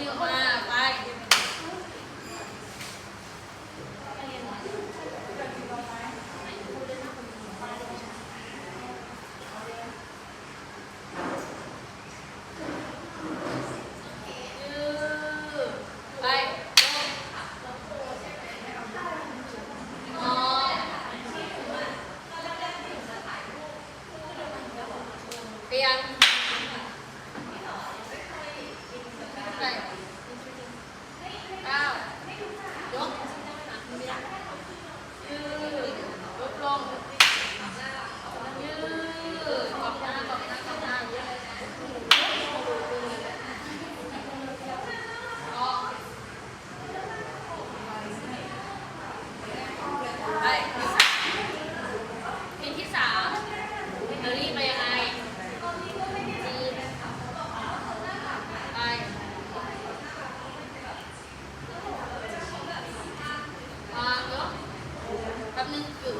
วิ่งออกมาไปไปมองเปลี่ยนไปเก้ายก ยืดยกลงยืดกอบหน้ากอบหน้ากอบหน้ายืดออกไปเพลงที่สามเดลี่ไปยังไงจีนไป มาเนาะแป๊บ นึงหยุด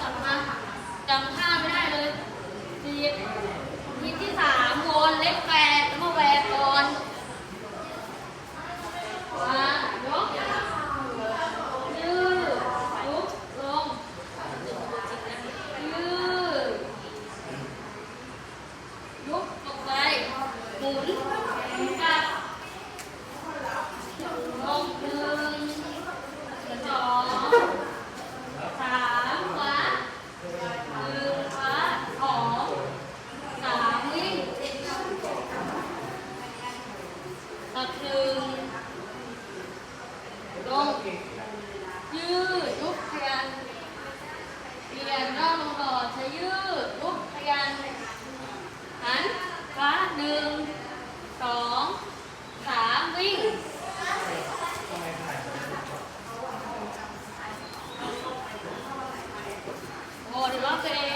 กลับมาจำท่าไม่ได้เลยทีทีที่สามวนเล็กแปดแล้วมาแหวกก่อนมายกยืดลุกลงยืดลุกออกไปหมุน Welcome.